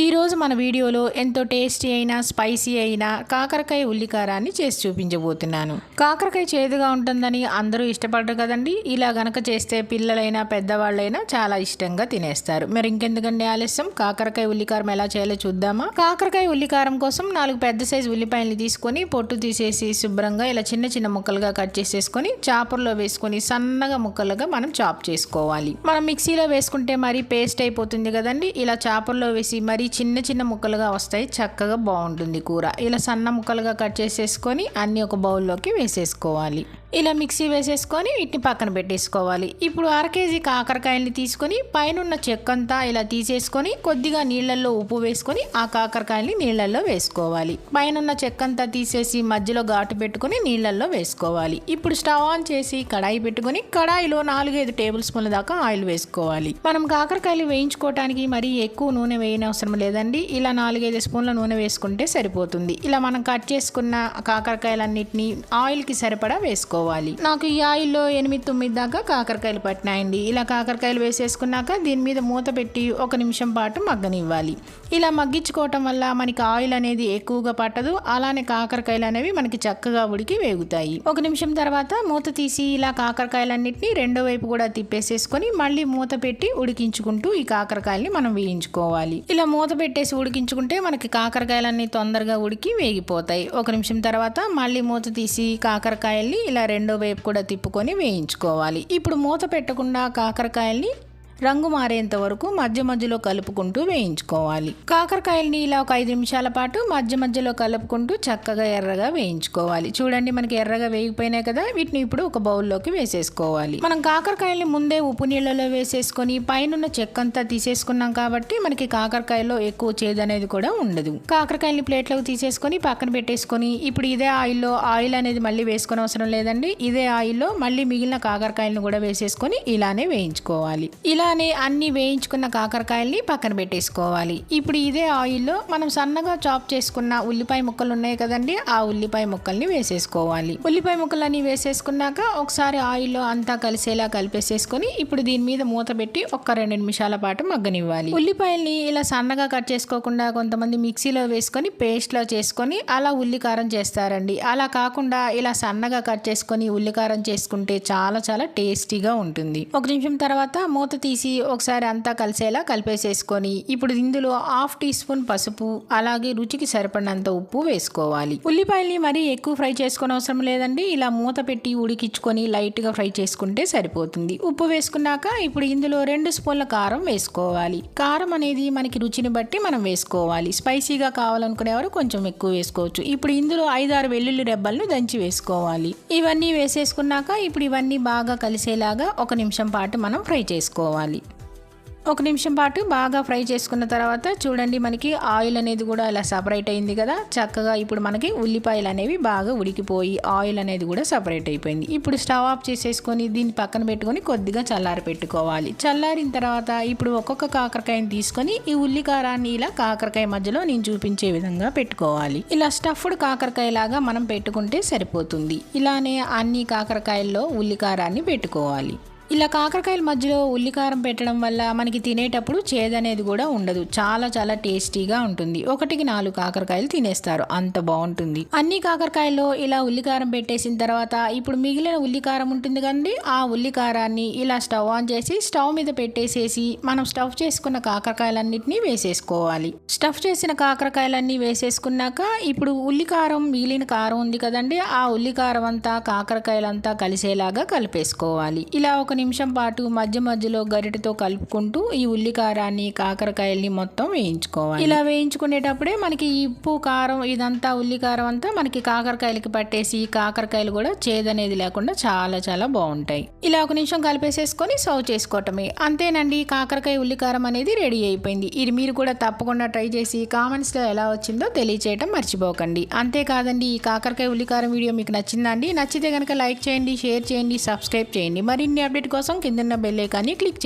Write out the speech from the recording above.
ఈరోజు మన వీడియోలో ఎంతో టేస్టీ అయినా స్పైసీ అయినా కాకరకాయ ఉల్లికారాన్ని చేసి చూపించబోతున్నాను. కాకరకాయ చేదుగా ఉంటుందని అందరూ ఇష్టపడరు కదండి. ఇలా గనక చేస్తే పిల్లలైనా పెద్దవాళ్ళైనా చాలా ఇష్టంగా తినేస్తారు. మరి ఇంకెందుకండి ఆలస్యం? కాకరకాయ ఉల్లికారం ఎలా చేయాలో చూద్దామా? కాకరకాయ ఉల్లికారం కోసం నాలుగు పెద్ద సైజు ఉల్లిపాయలు తీసుకొని పొట్టు తీసేసి శుభ్రంగా ఇలా చిన్న చిన్న ముక్కలుగా కట్ చేసేసుకొని చాపర్లో వేసుకొని సన్నగా ముక్కలుగా మనం చాప్ చేసుకోవాలి. మనం మిక్సీలో వేసుకుంటే మరి పేస్ట్ అయిపోతుంది కదండి. ఇలా చాపర్లో వేసి మరీ చిన్న చిన్న ముక్కలుగా వస్తాయి. చక్కగా బాగుంటుంది కూర. ఇలా సన్న ముక్కలుగా కట్ చేసేసుకొని అన్ని ఒక బౌల్లోకి వేసేసుకోవాలి. ఇలా మిక్సీ వేసేసుకొని వీటిని పక్కన పెట్టేసుకోవాలి. ఇప్పుడు అర కేజీ కాకరకాయల్ని తీసుకొని పైన చెక్కంతా ఇలా తీసేసుకొని కొద్దిగా నీళ్ళల్లో ఉప్పు వేసుకొని ఆ కాకరకాయల్ని నీళ్ళల్లో వేసుకోవాలి. పైన చెక్కంతా తీసేసి మధ్యలో ఘాటు పెట్టుకొని నీళ్ళల్లో వేసుకోవాలి. ఇప్పుడు స్టవ్ ఆన్ చేసి కడాయి పెట్టుకొని కడాయిలో నాలుగైదు టేబుల్ స్పూన్ల దాకా ఆయిల్ వేసుకోవాలి. మనం కాకరకాయలు వేయించుకోవటానికి మరీ ఎక్కువ నూనె వేయనవసరం లేదండి. ఇలా నాలుగైదు స్పూన్ల నూనె వేసుకుంటే సరిపోతుంది. ఇలా మనం కట్ చేసుకున్న కాకరకాయలన్నింటినీ ఆయిల్కి సరిపడా వేసుకోవాలి. నాకు ఈ ఆయిల్లో ఎనిమిది తొమ్మిది దాకా కాకరకాయలు పట్టినాయండి. ఇలా కాకరకాయలు వేసేసుకున్నాక దీని మీద మూత పెట్టి ఒక నిమిషం పాటు మగ్గనివ్వాలి. ఇలా మగ్గించుకోవటం వల్ల మనకి ఆయిల్ అనేది ఎక్కువగా పట్టదు. అలానే కాకరకాయలు అనేవి మనకి చక్కగా ఉడికి వేగుతాయి. ఒక నిమిషం తర్వాత మూత తీసి ఇలా కాకరకాయలన్నింటినీ రెండో వైపు కూడా తిప్పేసేసుకొని మళ్ళీ మూత పెట్టి ఉడికించుకుంటూ ఈ కాకరకాయల్ని మనం వేయించుకోవాలి. ఇలా మూత పెట్టేసి ఉడికించుకుంటే మనకి కాకరకాయలన్నీ తొందరగా ఉడికి వేగిపోతాయి. ఒక నిమిషం తర్వాత మళ్ళీ మూత తీసి కాకరకాయల్ని ఇలా రెండో వైపు కూడా తిప్పుకొని వేయించుకోవాలి. ఇప్పుడు మూత పెట్టకుండా కాకరకాయల్ని రంగు మారేంత వరకు మధ్య మధ్యలో కలుపుకుంటూ వేయించుకోవాలి. కాకరకాయల్ని ఇలా ఒక ఐదు నిమిషాల పాటు మధ్య మధ్యలో కలుపుకుంటూ చక్కగా ఎర్రగా వేయించుకోవాలి. చూడండి మనకి ఎర్రగా వేగిపోయినాయి కదా వీటిని ఇప్పుడు ఒక బౌల్లోకి వేసేసుకోవాలి. మనం కాకరకాయల్ని ముందే ఉప్పు నీళ్ళలో వేసేసుకొని పైన చెక్కంతా తీసేసుకున్నాం కాబట్టి మనకి కాకరకాయలో ఎక్కువ చేదు అనేది కూడా ఉండదు. కాకరకాయల్ని ప్లేట్లోకి తీసేసుకొని పక్కన పెట్టేసుకొని ఇప్పుడు ఇదే ఆయిల్లో ఆయిల్ అనేది మళ్ళీ వేసుకొని అవసరం లేదండి. ఇదే ఆయిల్లో మళ్ళీ మిగిలిన కాకరకాయలను కూడా వేసేసుకొని ఇలానే వేయించుకోవాలి. ఇలా ఇలానే అన్ని వేయించుకున్న కాకరకాయల్ని పక్కన పెట్టేసుకోవాలి. ఇప్పుడు ఇదే ఆయిల్లో మనం సన్నగా చాప్ చేసుకున్న ఉల్లిపాయ ముక్కలు ఉన్నాయి కదండి ఆ ఉల్లిపాయ ముక్కల్ని వేసేసుకోవాలి. ఉల్లిపాయ ముక్కలన్నీ వేసేసుకున్నాక ఒకసారి ఆయిల్లో అంతా కలిసేలా కలిపేసేసుకొని ఇప్పుడు దీని మీద మూత పెట్టి ఒక్క రెండు నిమిషాల పాటు మగ్గనివ్వాలి. ఉల్లిపాయల్ని ఇలా సన్నగా కట్ చేసుకోకుండా కొంతమంది మిక్సీలో వేసుకొని పేస్ట్లో చేసుకొని అలా ఉల్లికారం చేస్తారండి. అలా కాకుండా ఇలా సన్నగా కట్ చేసుకొని ఉల్లికారం చేసుకుంటే చాలా చాలా టేస్టీగా ఉంటుంది. ఒక నిమిషం తర్వాత మూత తీసి తీసి ఒకసారి అంతా కలిసేలా కలిపేసేసుకొని ఇప్పుడు ఇందులో హాఫ్ టీ స్పూన్ పసుపు అలాగే రుచికి సరిపడినంత ఉప్పు వేసుకోవాలి. ఉల్లిపాయల్ని మరీ ఎక్కువ ఫ్రై చేసుకుని అవసరం లేదండి. ఇలా మూత పెట్టి ఉడికించుకొని లైట్గా ఫ్రై చేసుకుంటే సరిపోతుంది. ఉప్పు వేసుకున్నాక ఇప్పుడు ఇందులో రెండు స్పూన్ల కారం వేసుకోవాలి. కారం అనేది మనకి రుచిని బట్టి మనం వేసుకోవాలి. స్పైసీగా కావాలనుకునేవారు కొంచెం ఎక్కువ వేసుకోవచ్చు. ఇప్పుడు ఇందులో ఐదారు వెల్లుల్లి రెబ్బలను దంచి వేసుకోవాలి. ఇవన్నీ వేసేసుకున్నాక ఇప్పుడు ఇవన్నీ బాగా కలిసేలాగా ఒక నిమిషం పాటు మనం ఫ్రై చేసుకోవాలి. ఒక నిమిషం పాటు బాగా ఫ్రై చేసుకున్న తర్వాత చూడండి మనకి ఆయిల్ అనేది కూడా ఇలా సపరేట్ అయింది కదా. చక్కగా ఇప్పుడు మనకి ఉల్లిపాయలు అనేవి బాగా ఉడికిపోయి ఆయిల్ అనేది కూడా సపరేట్ అయిపోయింది. ఇప్పుడు స్టవ్ ఆఫ్ చేసేసుకొని దీన్ని పక్కన పెట్టుకొని కొద్దిగా చల్లారి పెట్టుకోవాలి. చల్లారిన తర్వాత ఇప్పుడు ఒక్కొక్క కాకరకాయని తీసుకొని ఈ ఉల్లికారాన్ని ఇలా కాకరకాయ మధ్యలో నేను చూపించే విధంగా పెట్టుకోవాలి. ఇలా స్టఫ్డ్ కాకరకాయ లాగా మనం పెట్టుకుంటే సరిపోతుంది. ఇలానే అన్ని కాకరకాయల్లో ఉల్లికారాన్ని పెట్టుకోవాలి. ఇలా కాకరకాయల మధ్యలో ఉల్లికారం పెట్టడం వల్ల మనకి తినేటప్పుడు చేదనేది కూడా ఉండదు. చాలా చాలా టేస్టీగా ఉంటుంది. ఒకటికి నాలుగు కాకరకాయలు తినేస్తారు. అంత బాగుంటుంది. అన్ని కాకరకాయల్లో ఇలా ఉల్లికారం పెట్టేసిన తర్వాత ఇప్పుడు మిగిలిన ఉల్లికారం ఉంటుంది కండి ఆ ఉల్లికారాన్ని ఇలా స్టవ్ ఆన్ చేసి స్టవ్ మీద పెట్టేసేసి మనం స్టవ్ చేసుకున్న కాకరకాయలన్నింటినీ వేసేసుకోవాలి. స్టఫ్ చేసిన కాకరకాయలన్నీ వేసేసుకున్నాక ఇప్పుడు ఉల్లికారం మిగిలిన కారం ఉంది కదండి? ఆ ఉల్లికారం అంతా కాకరకాయలంతా కలిసేలాగా కలిపేసుకోవాలి. ఇలా ఒక నిమిషం పాటు మధ్య మధ్యలో గరిటతో కలుపుకుంటూ ఈ ఉల్లికారాన్ని కాకరకాయల్ని మొత్తం వేయించుకోవాలి. ఇలా వేయించుకునేటప్పుడే మనకి ఉప్పు కారం ఇదంతా ఉల్లికారం అంతా మనకి కాకరకాయలకి పట్టేసి కాకరకాయలు కూడా చేదనేది లేకుండా చాలా చాలా బాగుంటాయి. ఇలా ఒక నిమిషం కలిపేసేసుకొని సర్వ్ చేసుకోవటమే. అంతేనండి కాకరకాయ ఉల్లికారం అనేది రెడీ అయిపోయింది. ఇది మీరు కూడా తప్పకుండా ట్రై చేసి కామెంట్స్లో ఎలా వచ్చిందో తెలియచేయటం మర్చిపోకండి. అంతేకాదండి ఈ కాకరకాయ ఉల్లికారం వీడియో మీకు నచ్చిందండి నచ్చితే కనుక లైక్ చేయండి షేర్ చేయండి సబ్స్క్రైబ్ చేయండి. మరిన్ని అప్డేట్ అప్డేట్ కోసం కిందన్న బెల్ ఐకాన్ని క్లిక్ చేయండి.